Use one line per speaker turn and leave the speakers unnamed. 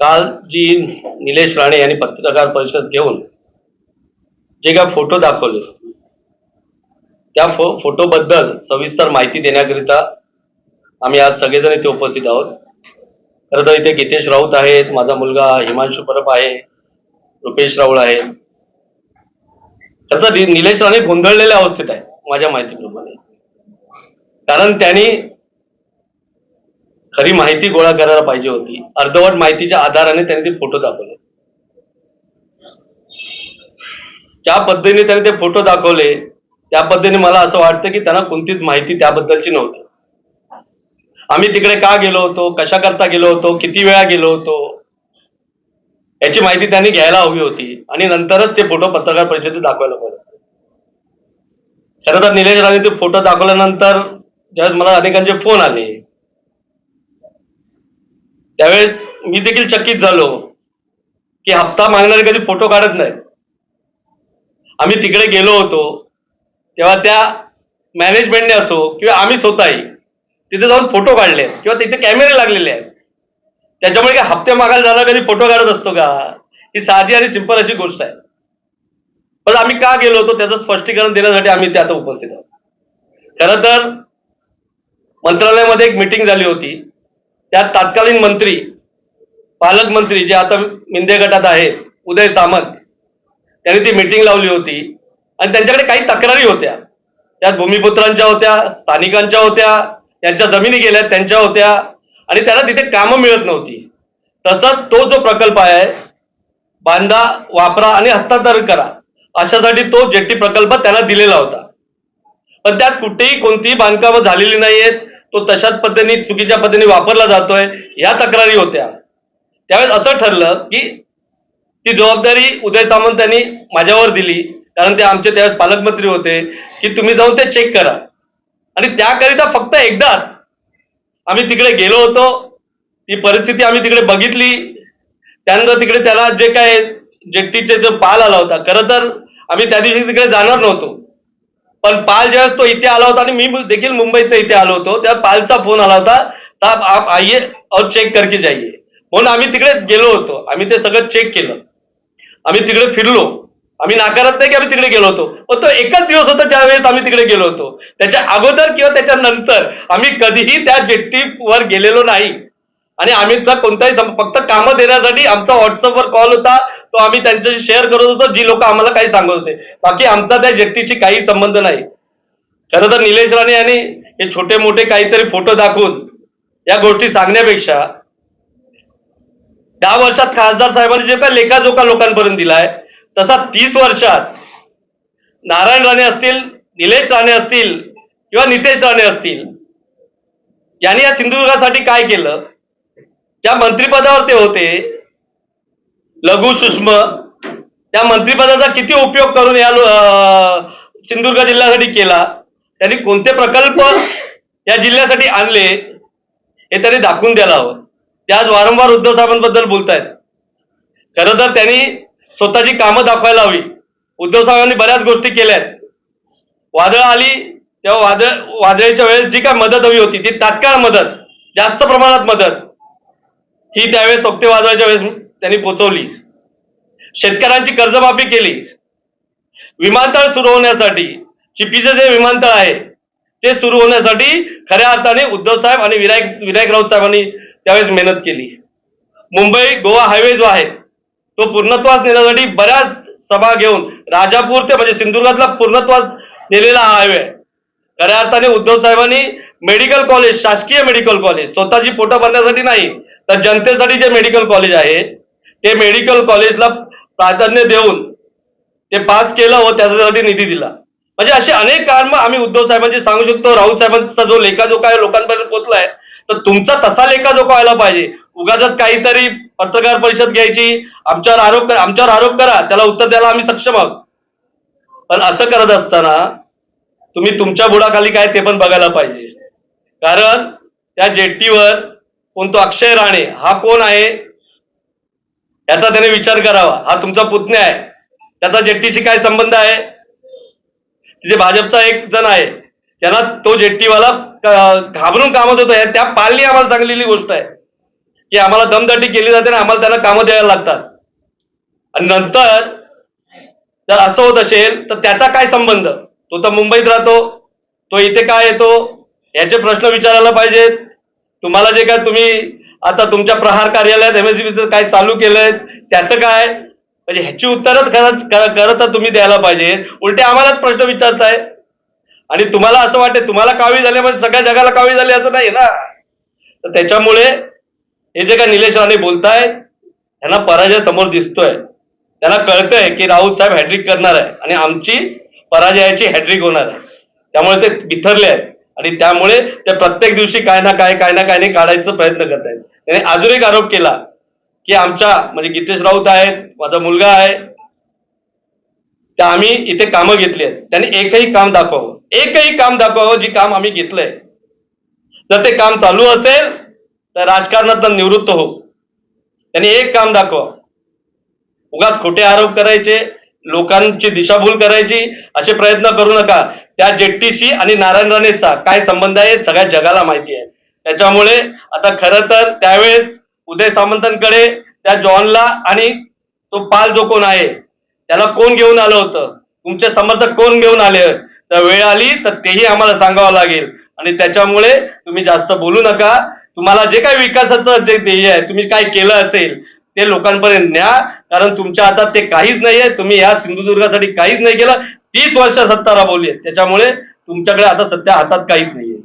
काल जी निलेश राणे यांनी पत्रकार परिषद घेऊन जे काय फोटो दाखवले त्या फो फोटोबद्दल सविस्तर माहिती देण्याकरिता आम्ही आज सगळेजण इथे उपस्थित आहोत. खरं तर इथे गीतेश राऊत आहेत माझा मुलगा हिमांशू परब आहे रुपेश राऊळ आहे. खरं तर निलेश राणे गोंधळलेल्या अवस्थेत आहे माझ्या माहितीप्रमाणे. कारण त्यांनी खरी माहिती गोळा करायला पाहिजे होती. अर्धवट माहितीच्या आधाराने त्यांनी ते फोटो दाखवले. ज्या पद्धतीने त्यांनी ते फोटो दाखवले त्या पद्धतीने मला असं वाटतं की त्यांना कोणतीच माहिती त्याबद्दलची नव्हती. आम्ही तिकडे का गेलो होतो कशा करता गेलो होतो किती वेळा गेलो होतो याची माहिती त्यांनी घ्यायला हवी होती आणि नंतरच ते फोटो पत्रकार परिषदेत दाखवायला पाहिजे खरं तर निलेश राणे ते फोटो दाखवल्यानंतर ज्यावेळेस मला अनेकांचे फोन आले त्यावेळेस मी देखील चकित झालो की हप्ता मागणारे कधी फोटो काढत नाही आम्ही तिकडे गेलो होतो तेव्हा त्या मॅनेजमेंटने असो किंवा आम्ही स्वतःही तिथे जाऊन फोटो काढले किंवा तिथे कॅमेरे लागलेले आहेत. त्याच्यामुळे काय हप्ते मागायला जाणार कधी फोटो काढत असतो का? ही साधी आणि सिंपल अशी गोष्ट आहे. पण आम्ही का गेलो होतो त्याचं स्पष्टीकरण देण्यासाठी आम्ही इथे आता उपस्थित आहोत. खरं तर मंत्रालयामध्ये एक मिटिंग झाली होती. त्यात तत्कालीन मंत्री पालकमंत्री जे आता मिंदे गटात आहे उदय सामंत त्यांनी ती मिटिंग लावली होती. आणि त्यांच्याकडे काही तक्रारी होत्या. त्यात भूमिपुत्रांच्या होत्या स्थानिकांच्या होत्या त्यांच्या जमिनी गेल्या त्यांच्या होत्या. आणि त्यांना तिथे कामं मिळत नव्हती. तसंच तो जो प्रकल्प आहे बांधा वापरा आणि हस्तांतरण करा अशासाठी तो जेट्टी प्रकल्प त्यांना दिलेला होता. पण त्यात कुठेही कोणतीही बांधकामं झालेली नाही आहेत तो तशाच पद्धतीने चुकीच्या पद्धतीने वापरला जातोय या तक्रारी होत्या. त्यावेळेस असं ठरलं की ती जबाबदारी उदय सामंत यांनी माझ्यावर दिली. कारण ते आमचे त्यावेळेस पालकमंत्री होते की तुम्ही जाऊन ते चेक करा. आणि त्याकरिता फक्त एकदाच आम्ही तिकडे गेलो होतो. ती परिस्थिती आम्ही तिकडे बघितली. त्यानंतर तिकडे त्याला जे काय जेट्टीचे जो पाल आला होता खरं तर आम्ही त्या दिवशी तिकडे जाणार नव्हतो. पण पाल ज्यावेळेस तो इथे आला होता आणि मी देखील मुंबईत इथे आलो होतो त्या पालचा फोन आला होता तर आप आइए और चेक करके जाइए. म्हणून आम्ही तिकडे गेलो होतो. आम्ही ते सगळं चेक केलं. आम्ही तिकडे फिरलो. आम्ही नाकारत नाही की आम्ही तिकडे गेलो होतो. पण तो एकच दिवस होता ज्यावेळेस आम्ही तिकडे गेलो होतो. त्याच्या अगोदर किंवा त्याच्या नंतर आम्ही कधीही त्या जेट्टीवर गेलेलो नाही. आणि आम्हीचा कोणताही फक्त कामं देण्यासाठी आमचा व्हॉट्सअपवर कॉल होता. तो आम्ही त्यांच्याशी शेअर करत होतो जी लोक आम्हाला काही सांगत होते. बाकी आमचा त्या व्यक्तीशी काही संबंध नाही. खरं तर निलेश राणे यांनी हे छोटे मोठे काहीतरी फोटो दाखवून या गोष्टी सांगण्यापेक्षा दहा वर्षात खासदार साहेबांनी जे काय लेखाजोखा लोकांपर्यंत दिलाय तसा तीस वर्षात नारायण राणे असतील निलेश राणे असतील किंवा नितेश राणे असतील यांनी या सिंधुदुर्गासाठी काय केलं? ज्या मंत्रिपदावर ते होते लघु सूक्ष्म. त्या मंत्रिपदाचा किती उपयोग करून या सिंधुदुर्ग जिल्ह्यासाठी केला? त्यांनी कोणते प्रकल्प या जिल्ह्यासाठी आणले? हे त्यांनी दाखवून द्यायला हवं. ते आज वारंवार उद्धव साहेबांबद्दल बोलतायत. खरं तर त्यांनी स्वतःची कामं दाखवायला हवी. उद्धव साहेबांनी बऱ्याच गोष्टी केल्यात. वादळ आली तेव्हा वादळ वादळाच्या वेळेस जी काय मदत हवी होती ती तात्काळ मदत जास्त प्रमाणात मदत. ही त्यावेळेस तोक्ते वादळाच्या वेळेस त्यांनी पोचवली. शेतकऱ्यांची कर्जमाफी केली. विमानतळ सुरू होण्यासाठी चिपीचे जे विमानतळ आहे ते सुरू होण्यासाठी खऱ्या अर्थाने उद्धव साहेब आणि विनायक विनायक राऊत साहेबांनी त्यावेळेस मेहनत केली. मुंबई गोवा हायवे जो आहे तो पूर्णत्वास नेण्यासाठी बऱ्याच सभा घेऊन राजापूर ते म्हणजे सिंधुदुर्गातला पूर्णत्वास नेलेला हा हायवे आहे. खऱ्या अर्थाने उद्धव साहेबांनी मेडिकल कॉलेज शासकीय मेडिकल कॉलेज स्वतःची पोटं भरण्यासाठी नाही तर जनतेसाठी जे मेडिकल कॉलेज आहे ते मेडिकल कॉलेजला प्राधान्य देऊन ते पास केलं व त्याच्यासाठी निधी दिला. म्हणजे अशी अनेक काम आम्ही उद्धव साहेबांची सांगू शकतो. राऊत साहेबांचा जो लेखाजोखा आहे लोकांपर्यंत पोहोचलाय तर तुमचा तसा लेखाजोखा व्हायला पाहिजे. उगाच काहीतरी पत्रकार परिषद घ्यायची आमच्यावर आरोप करा आमच्यावर आरोप करा त्याला उत्तर द्यायला आम्ही सक्षम आहोत. पण असं करत असताना तुम्ही तुमच्या बुडाखाली काय ते पण बघायला पाहिजे. कारण त्या जेट्टीवर कोण तो अक्षय राणे हा कोण आहे? याचा त्याने विचार करावा. हा तुमचा पुतण्या आहे. त्याचा जेट्टीशी काय संबंध आहे? तिथे भाजपचा एक जण आहे. त्याला तो जेट्टीवाला घाबरून कामत होता त्या पालनी आम्हाला सांगलेली गोष्ट आहे. की आम्हाला दमदाटी केली जाते आणि आम्हाला त्यांना कामं द्यायला लागतात. आणि नंतर जर असं होत असेल तर त्याचा काय संबंध? तो तर मुंबईत राहतो. तो इथे काय येतो? याचे प्रश्न विचारायला पाहिजेत. तुम्हाला जे काय तुम्ही आता तुमच्या प्रहार कार्यालयात एमएससीबीचं काय चालू केलंय? त्याचं काय? म्हणजे ह्याची उत्तरच खरंच खरं तर तुम्ही द्यायला पाहिजे. उलटे आम्हालाच प्रश्न विचारताय. आणि तुम्हाला असं वाटते तुम्हाला कावी झाले म्हणजे सगळ्या जगाला कावी झाले असं नाही ना? तर त्याच्यामुळे हे जे काय निलेश राणे बोलतायत त्यांना पराजय समोर दिसतोय. त्यांना कळतंय की राऊत साहेब हॅड्रिक करणार आहे. आणि आमची पराजयाची हॅड्रिक होणार आहे. त्यामुळे ते बिथरले आहेत. आणि त्यामुळे ते प्रत्येक दिवशी काय ना काय काय ना काय नाही काढायचा प्रयत्न करत आहेत. त्याने अजून एक आरोप केला की आमच्या म्हणजे गीतेश राऊत आहेत माझा मुलगा आहे त्या आम्ही इथे कामं घेतली आहेत. त्यांनी एकही काम दाखवावं. एकही काम दाखवावं जी काम आम्ही घेतलंय. जर ते काम चालू असेल तर राजकारणात निवृत्त हो. त्यांनी एक काम दाखवा. उगाच खोटे आरोप करायचे लोकांची दिशाभूल करायची असे प्रयत्न करू नका. त्या जेट्टीशी आणि नारायण राणेचा काय संबंध आहे सगळ्या जगाला माहिती आहे. त्याच्यामुळे आता खरं तर त्यावेळेस उदय सामंतांकडे त्या जॉनला आणि तो पाल जो कोण आहे त्याला कोण घेऊन आलं होतं? तुमचे समर्थक कोण घेऊन आले? तर वेळ आली तर तेही आम्हाला सांगावं लागेल. आणि त्याच्यामुळे तुम्ही जास्त बोलू नका. तुम्हाला जे काही विकासाचं जे ध्येय आहे तुम्ही काय केलं असेल ते लोकांपर्यंत न्या. कारण तुमच्या हातात ते काहीच नाहीये. तुम्ही या सिंधुदुर्गासाठी काहीच नाही केलं. तीस वर्ष सत्ता राबवली आहे त्याच्यामुळे तुमच्याकडे आता सध्या हातात काहीच नाहीये.